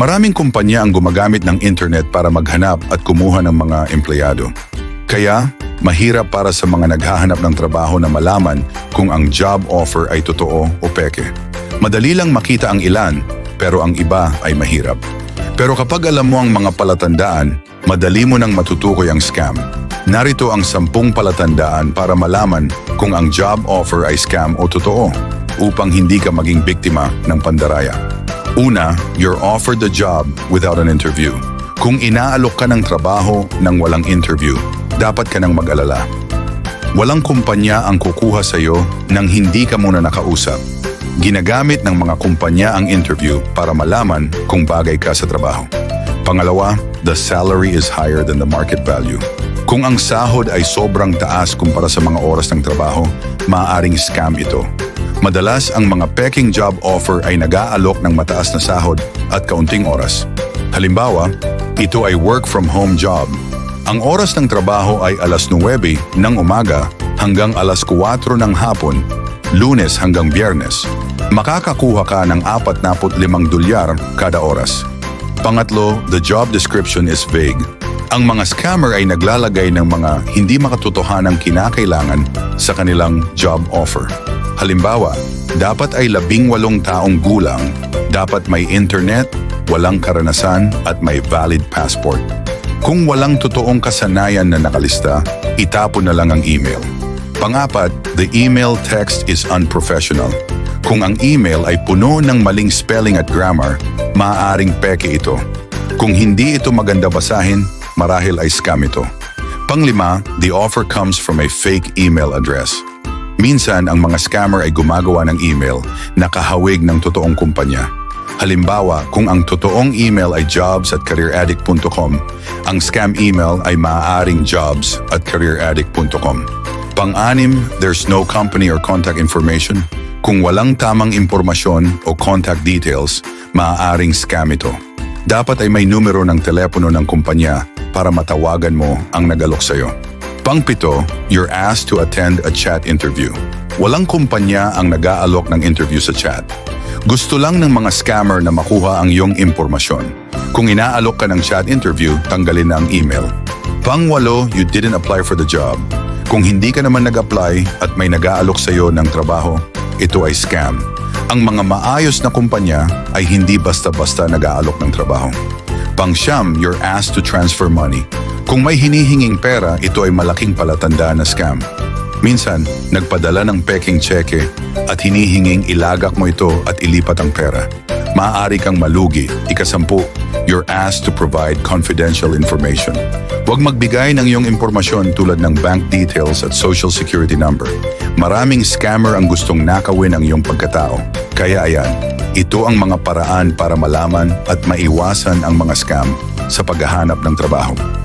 Maraming kumpanya ang gumagamit ng internet para maghanap at kumuha ng mga empleyado. Kaya, mahirap para sa mga naghahanap ng trabaho na malaman kung ang job offer ay totoo o peke. Madali lang makita ang ilan, pero ang iba ay mahirap. Pero kapag alam mo ang mga palatandaan, madali mo nang matutukoy ang scam. Narito ang sampung palatandaan para malaman kung ang job offer ay scam o totoo upang hindi ka maging biktima ng pandaraya. Una, you're offered the job without an interview. Kung inaalok ka ng trabaho nang walang interview, dapat ka nang mag-alala. Walang kumpanya ang kukuha sa iyo nang hindi ka muna nakausap. Ginagamit ng mga kumpanya ang interview para malaman kung bagay ka sa trabaho. Pangalawa, the salary is higher than the market value. Kung ang sahod ay sobrang taas kumpara sa mga oras ng trabaho, maaaring scam ito. Madalas ang mga peking job offer ay nag-aalok ng mataas na sahod at kaunting oras. Halimbawa, ito ay work from home job. Ang oras ng trabaho ay alas 9 ng umaga hanggang alas 4 ng hapon, lunes hanggang biyernes. Makakakuha ka ng 45 dolyar kada oras. Pangatlo, the job description is vague. Ang mga scammer ay naglalagay ng mga hindi makatotohanang kinakailangan sa kanilang job offer. Halimbawa, dapat ay labing walong taong gulang, dapat may internet, walang karanasan at may valid passport. Kung walang totoong kasanayan na nakalista, itapon na lang ang email. Pangapat, the email text is unprofessional. Kung ang email ay puno ng maling spelling at grammar, maaaring peke ito. Kung hindi ito maganda basahin, marahil ay scam ito. Panglima, the offer comes from a fake email address. Minsan, ang mga scammer ay gumagawa ng email na kahawig ng totoong kumpanya. Halimbawa, kung ang totoong email ay jobs at careeraddict.com, ang scam email ay maaaring jobs at careeraddict.com. Pang-anim, there's no company or contact information. Kung walang tamang impormasyon o contact details, maaaring scam ito. Dapat ay may numero ng telepono ng kumpanya para matawagan mo ang nagalok sa'yo. Pangpito, you're asked to attend a chat interview. Walang kumpanya ang nag-aalok ng interview sa chat. Gusto lang ng mga scammer na makuha ang iyong impormasyon. Kung inaalok ka ng chat interview, tanggalin na ang email. Pangwalo, you didn't apply for the job. Kung hindi ka naman nag-apply at may nag-aalok sa iyo ng trabaho, ito ay scam. Ang mga maayos na kumpanya ay hindi basta-basta nag-aalok ng trabaho. Pangsyam, you're asked to transfer money. Kung may hinihinging pera, ito ay malaking palatandaan na scam. Minsan, nagpadala ng peking cheque at hinihinging ilagak mo ito at ilipat ang pera. Maaari kang malugi. Ikasampu, you're asked to provide confidential information. Huwag magbigay ng iyong impormasyon tulad ng bank details at social security number. Maraming scammer ang gustong nakawin ang iyong pagkatao. Kaya ayan, ito ang mga paraan para malaman at maiwasan ang mga scam sa paghahanap ng trabaho.